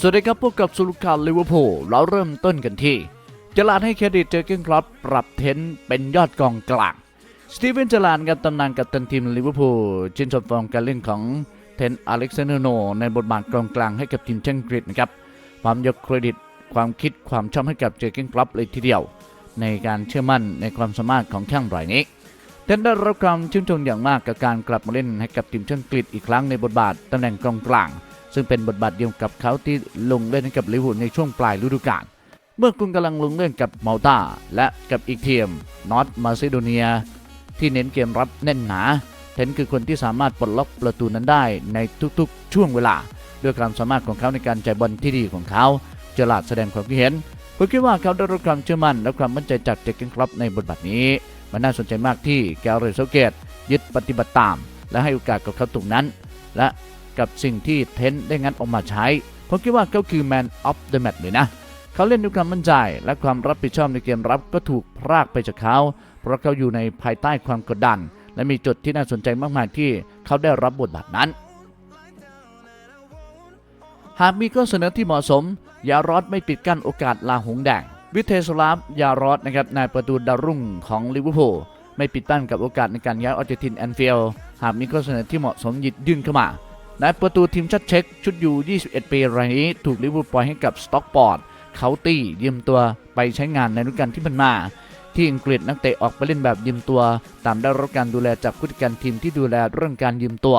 สวัสดีครับพบกับสุลการลิเวอร์พูลเราเริ่มต้นกันที่เจลาดให้เครดิตเจอร์เกนคลับปรับเทนเป็นยอดกองกลางสตีเวนเจลาดกับตำนานกัปตันทีมลิเวอร์พูลชื่นชมฟอร์มการเล่นของเทนอเล็กซานเดอร์โนในบทบาทกองกลางให้กับทีมแชงกฤษนะครับพร้อมยกเครดิตความคิดความชอบให้กับเจอร์เกนคลับเลยทีเดียว ในการเชื่อมั่นในความสามารถของช่างรายนี้เทนได้รับความชื่นชมอย่างมากกับการกลับมาเล่นให้กับทีมชาติอังกฤษอีกครั้งในบทบาทตำแหน่งกองกลาง ซึ่งเป็นบทบาทเดียวกับเขาที่ลงเล่นให้กับลิเวอร์พูลในช่วงปลายฤดูกาลเมื่อคุณกำลังลงเล่นกับมาลตาและกับอีกทีมนอตมาซิโดเนีย ที่เน้นเกมรับแน่นหนาเทนคือคนที่สามารถปลดล็อกประตูนั้นได้ในทุกๆ ช่วงเวลา ด้วยความสามารถของเขาในการจ่ายบอลที่ดีของเขาเจลาดแสดงความคิดเห็นผมคิดว่าเขาได้รับความเชื่อมั่นและความมั่นใจจากเจคเกนคลับในบทบาทนี้ มันน่าสนใจมากที่แกเรตเซเกตยึดปฏิบัติตาม และให้โอกาสกับเขาตรงนั้น และ กับสิ่งที่เทนได้งัดออกมาใช้ ผมคิดว่าเขาคือ Man of the Match เลยนะ เขาเล่นด้วยความมั่นใจ และความรับผิดชอบในเกมรับก็ถูกพรากไปจากเขา เพราะเขาอยู่ในภายใต้ความกดดัน และมีจุดที่น่าสนใจมากมายที่เขาได้รับบทบาทนั้น หากมีข้อเสนอที่เหมาะสม ยารอดไม่ปิดกั้นโอกาสลาหงแดงวิเทสลาฟยารอดนะครับนายประตูดาวรุ่งของลิเวอร์พูลไม่ปิดกั้นกับโอกาสในการย้ายออร์เจนตินแอนฟิลหากมีข้อเสนอที่เหมาะสมหยิบยื่นเข้ามา นายประตูทีมชาติเช็กชุดยู 21 ปีรายนี้ถูกลิเวอร์พูลปล่อยให้กับสต็อกปอร์ดเขาตี้ยืมตัวไปใช้งานในฤดูกาลที่ผ่านมาที่อังกฤษนักเตะออกไปเล่นแบบยืมตัว ตามได้รับการดูแลจากผู้จัดการทีมที่ดูแลเรื่องการยืมตัว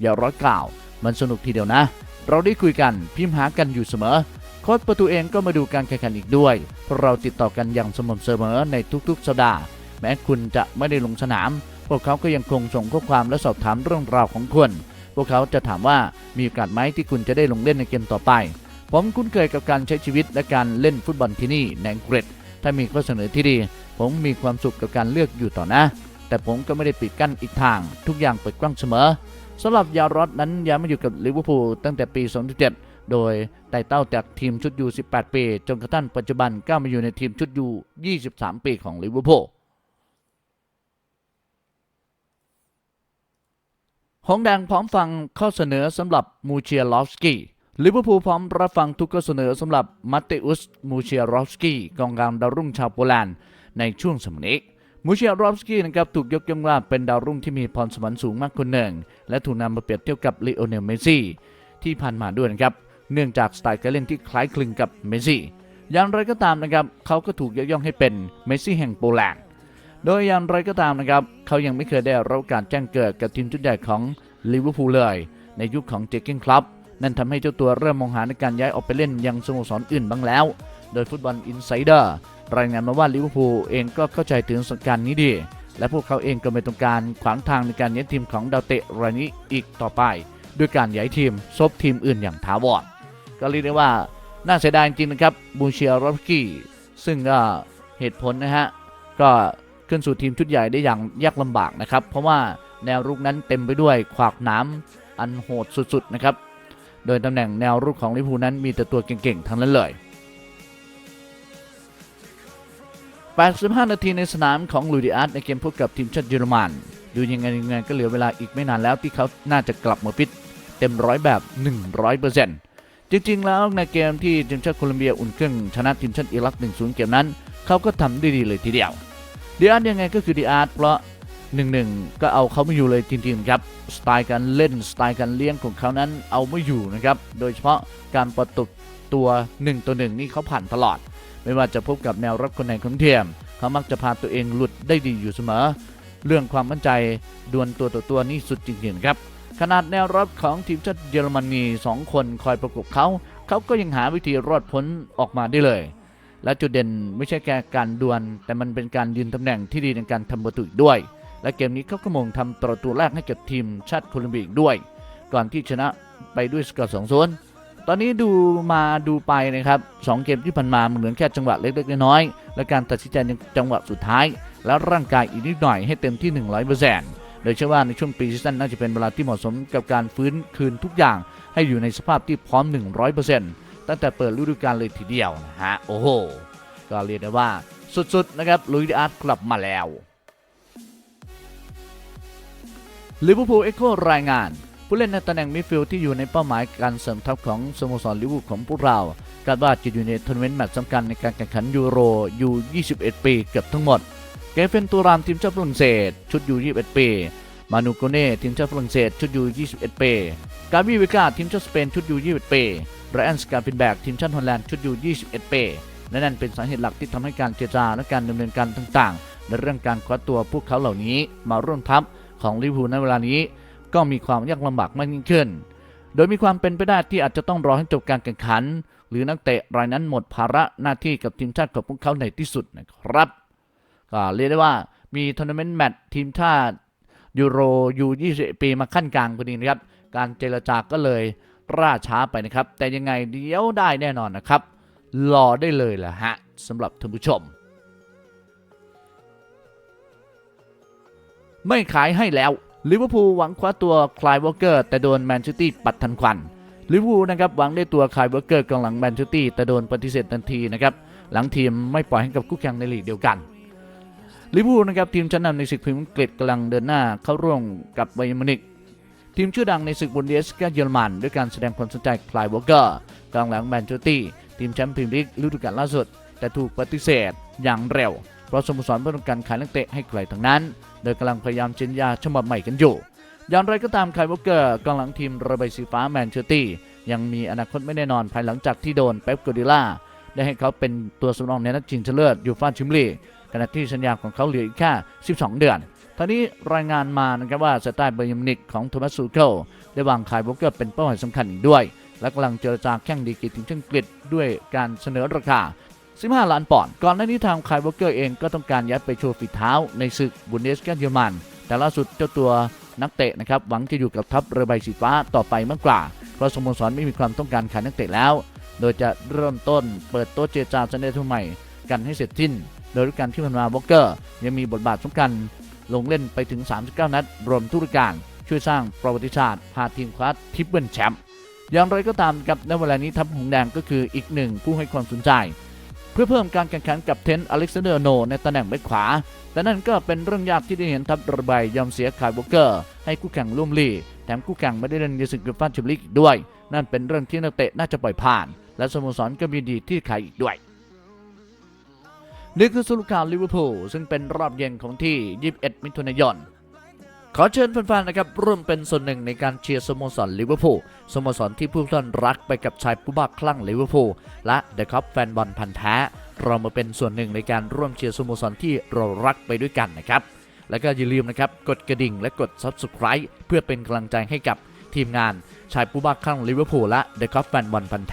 อย่าร้อยกล่าว มันสนุกทีเดียวนะ เราได้คุยกันพิมพ์หากันอยู่เสมอโค้ชประตูเองก็มาดูการแข่งขันอีกด้วยเพราะเราติดต่อกันอย่างสม่ำเสมอในทุกๆสัปดาห์แม้คุณจะไม่ได้ลงสนาม พวกเขาก็ยังคงส่งข้อความและสอบถามเรื่องราวของคุณ พวกเขาจะถามว่ามีโอกาสไหมที่คุณจะได้ลงเล่นในเกมต่อไป ผมคุ้นเคยกับการใช้ชีวิตและการเล่นฟุตบอลที่นี่ในอังกฤษถ้ามีข้อเสนอที่ดี ผมมีความสุขกับการเลือกอยู่ต่อนะ แต่ผมก็ไม่ได้ปิดกั้นอีกทาง ทุกอย่างเปิดกว้างเสมอสำหรับยารอดนั้นย้ายมาอยู่กับลิเวอร์พูลตั้งแต่ปี 2017 โดยไต่เต้าจากทีมชุดยู 18 ปี จนกระทั่งปัจจุบันก้าวมาอยู่ในทีมชุดยู 23 ปีของลิเวอร์พูล หงแดงพร้อมฟังข้อเสนอสำหรับมูเชียลอฟสกี้ลิเวอร์พูลพร้อมรับฟังทุกข้อเสนอสำหรับมาเตอุสมูเชียลอฟสกี้กองกลางดาวรุ่งชาวโปแลนด์ในช่วงสมัยนี้มูเชียลอฟสกี้นะครับถูกยกย่องว่าเป็นดาวรุ่งที่มีพรสวรรค์สูงมากคนหนึ่ง และถูกนำมาเปรียบเทียบกับลีโอเนลเมสซี่ที่ผ่านมาด้วยนะครับเนื่องจากสไตล์การเล่นที่คล้ายคลึงกับเมสซี่อย่างไรก็ตามนะครับเขาก็ถูกยกย่องให้เป็นเมสซี่แห่งโปแลนด์ โดยอย่างไรก็ตามนะครับ เขายังไม่เคยได้รับการแจ้งเกิดกับทีมชุดใหญ่ของลิเวอร์พูลเลย ในยุคของเจคเกนคลับนั่นทำให้เจ้าตัวเริ่มมองหาในการย้ายออกไปเล่นยังสโมสรอื่นบ้างแล้ว โดยฟุตบอลอินไซเดอร์รายงานมาว่าลิเวอร์พูลเองก็เข้าใจถึงสถานการณ์นี้ดี และพวกเขาเองก็ไม่ต้องการขวางทางในการย้ายทีมของดาวเตะรายนี้อีกต่อไป ด้วยการย้ายทีมซบทีมอื่นอย่างถาวรก็เรียกได้ว่าน่าเสียดายจริงนะครับบูเชียรอฟกี้ซึ่งก็เหตุผลนะฮะก็ ขึ้นสู่ทีมชุดใหญ่ได้อย่างยากลำบากนะครับ เพราะว่าแนวรุกนั้นเต็มไปด้วยขวากน้ำอันโหดสุดๆนะครับ โดยตำแหน่งแนวรุกของลิเวอร์พูลนั้นมีแต่ตัวเก่งๆทั้งนั้นเลย 85 นาทีในสนามของลูดิอาร์ตในเกมพบกับทีมชาติเยอรมันดูยังไงยังไงก็เหลือเวลาอีกไม่นานแล้วที่เขาน่าจะกลับมาฟิตเต็มร้อยแบบ 100%จริงๆ แล้วในเกมที่ทีมชาติโคลอมเบียอุ่นเครื่องชนะทีมชาติอิรัก 1-0 เกมนั้น เขาก็ทำได้ดีเลยทีเดียว ดีอาร์ตยังไงก็คือดีอาร์ตเพราะหนึ่งหนึ่งก็เอาเขาไม่อยู่เลยจริงๆครับสไตล์การเล่นสไตล์การเลี้ยงของเขานั้นเอาไม่อยู่นะครับโดยเฉพาะการประตุตัว1ต่อ1นี่เขาผ่านตลอด ไม่ว่าจะพบกับแนวรับคนไหนของเทียม เขามักจะพาตัวเองหลุดได้ดีอยู่เสมอ เรื่องความมั่นใจดวลตัวต่อตัวนี่สุดจริงๆครับ ขนาดแนวรับของทีมชาติเยอรมนีสองคนคอยประกบเขา เขาก็ยังหาวิธีรอดพ้นออกมาได้เลย และจุดเด่นไม่ใช่แค่การดวล แต่มันเป็นการยืนตำแหน่งที่ดีในการทำประตูด้วย และเกมนี้เขาก็มงทำประตูแรกให้กับทีมชาติโคลอมเบียด้วย ก่อนที่ชนะไปด้วยสกอร์สองศูนย์ตอนนี้ดูมาดูไปนะครับสองเกมที่ผ่านมาเหมือนแค่จังหวะเล็กๆน้อยๆและการตัดสินใจในจังหวะสุดท้าย และร่างกายอีกนิดหน่อยให้เต็มที่ 100%โดยเชื่อว่าในช่วงปีซีซั่นน่าจะเป็นเวลาที่เหมาะสมกับการฟื้นคืนทุกอย่าง ให้อยู่ในสภาพที่พร้อม 100% ตั้งแต่เปิดฤดูกาลเลยทีเดียวนะฮะโอ้โหก็เรียกได้ว่าสุดๆนะครับลุยดิอาร์ตกลับมาแล้วลิเวอร์พูลเอ็กโครายงาน ผู้เล่นในตำแหน่งมิดฟิลด์ที่อยู่ในเป้าหมายการเสริมทัพของสโมสรลิเวอร์พูลของพวกเราคาดว่าจะอยู่ในทัวร์นาเมนต์แมตช์สำคัญในการแข่งขันยูโรยู21 ปีเกือบทั้งหมดเกฟเฟนตูรามทีมชาติฝรั่งเศส ชุดยู21 ปี มานูโกเน่ทีมชาติฝรั่งเศส ชุดยู21 ปี กาบิวิกาทีมชาติสเปนชุดยู21 ปี ไรอันสกาปินแบกทีมชาติฮอลแลนด์ชุดยู21 ปีและนั่นเป็นสาเหตุหลักที่ทำให้การเจรจาและการดำเนินการต่างๆในเรื่องการคว้าตัวพวกเขาเหล่านี้มาร่วมทัพของลิเวอร์พูลในเวลานี้ ก็มีความยากลำบากมากยิ่งขึ้น โดยมีความเป็นไปได้ที่อาจจะต้องรอให้จบการแข่งขัน หรือนักเตะรายนั้นหมดภาระหน้าที่กับทีมชาติของพวกเขาในที่สุดนะครับ ก็เรียกได้ว่ามีทัวร์นาเมนต์แมตช์ทีมชาติยูโรยู20 ปีมาขั้นกลางพอดีนะครับ การเจรจาก็เลย ล่าช้าไปนะครับ แต่ยังไงเดี๋ยวได้แน่นอนนะครับ รอได้เลยแหละฮะสำหรับท่านผู้ชม ไม่ขายให้แล้วลิเวอร์พูลหวังคว้าตัวคลายวอลเกอร์ แต่โดนแมนเชสเตอร์ปัดทันควันลิเวอร์พูลนะครับหวังได้ตัวคลายวอลเกอร์กองหลังแมนเชสเตอร์แต่โดนปฏิเสธทันทีนะครับหลังทีมไม่ปล่อยให้กับคู่แข่งในลีกเดียวกันลิเวอร์พูลนะครับทีมชั้นนำในศึกพรีเมียร์ลีกอังกฤษกำลังเดินหน้าเข้าร่วมกับไบเยร์มิวนิก ทีมชื่อดังในศึกบุนเดสกาเยอรมันด้วยการแสดงความสนใจคลายวอลเกอร์กองหลังแมนเชสเตอร์ทีมแชมป์พรีเมียร์ลีกฤดูกาลล่าสุด แต่ถูกปฏิเสธอย่างเร็ว เพราะสโมสรไม่ต้องการขายนักเตะให้ใครทั้งนั้น โดยกำลังพยายามเจนยาฉบับใหม่กันอยู่ อย่างไรก็ตามคลายวอลเกอร์กองหลังทีมระบายสีฟ้าแมนเชสเตอร์ยังมีอนาคตไม่แน่นอนภายหลังจากที่โดนเป๊ปกัวร์ดิล่าได้ให้เขาเป็นตัวสำรองในนัดชิงชนะเลิศยูฟ่าแชิมลีกขณะที่สัญญาของเขาเหลืออีกแค่ 12 เดือน ท่านี้รายงานมานะครับว่าสไตล์เบอร์ยมนิกของโทมัสซูเคิลได้วางไคลวอลเกอร์เป็นเป้าหมายสำคัญอีกด้วย และกำลังเจรจาแข่งดีกรีทีมชาติอังกฤษด้วยการเสนอราคา 15 ล้านปอนด์ ก่อนหน้านี้ทางไคลวอลเกอร์เองก็ต้องการย้ายไปโชว์ฝีเท้าในศึกบุนเดสกาเยอรมัน แต่ล่าสุดเจ้าตัวนักเตะนะครับหวังจะอยู่กับทัพเรือใบสีฟ้าต่อไปมากกว่า เพราะสโมสรไม่มีความต้องการขายนักเตะแล้ว โดยจะเริ่มต้นเปิดโต๊ะเจรจาสัญญาทุนใหม่กันให้เสร็จสิ้น โดยกาลที่ผ่านมาวอลเกอร์ยังมีบทบาทสำคัญ ลงเล่นไปถึง 39 นัด รวมทุกกาลช่วยสร้างประวัติศาสตร์พาทีมคว้าทิปเปิลแชมป์อย่างไรก็ตามกับในเวลานี้ทัพหงแดงก็คืออีกหนึ่งผู้ให้ความสนใจ เพื่อเพิ่มการแข่งขันกับเทนต์อเล็กซานเดอร์โน ในตำแหน่งแบ็คขวา แต่นั่นก็เป็นเรื่องยากที่ได้เห็นทัพระบายยอมเสียคายวอลเกอร์ ให้คู่แข่งร่วมลีแถมคู่แข่งไม่ได้เล่นในศึกยูฟ่าแชมเปี้ยนลีกอีกด้วย นั่นเป็นเรื่องที่นักเตะน่าจะปล่อยผ่าน และสโมสรก็มีดีที่ขายอีกด้วย นี่คือสรุปข่าวลิเวอร์พูลซึ่งเป็นรอบเย็นของที่ 21 มิถุนายน ขอเชิญแฟนๆนะครับร่วมเป็นส่วนหนึ่งในการเชียร์สโมสรลิเวอร์พูลสโมสรที่ผู้ท่านรักไปกับชายผู้บ้าคลั่งลิเวอร์พูลและเดอะคัพแฟนบอลพันธ์แท้เรามาเป็นส่วนหนึ่งในการร่วมเชียร์สโมสรที่เรารักไปด้วยกันนะครับ แล้วก็อย่าลืมนะครับกดกระดิ่งและกด Subscribe เพื่อเป็นกำลังใจให้กับทีมงานชายผู้บ้าคลั่งลิเวอร์พูลและเดอะคัพแฟนบอลพันธ์แ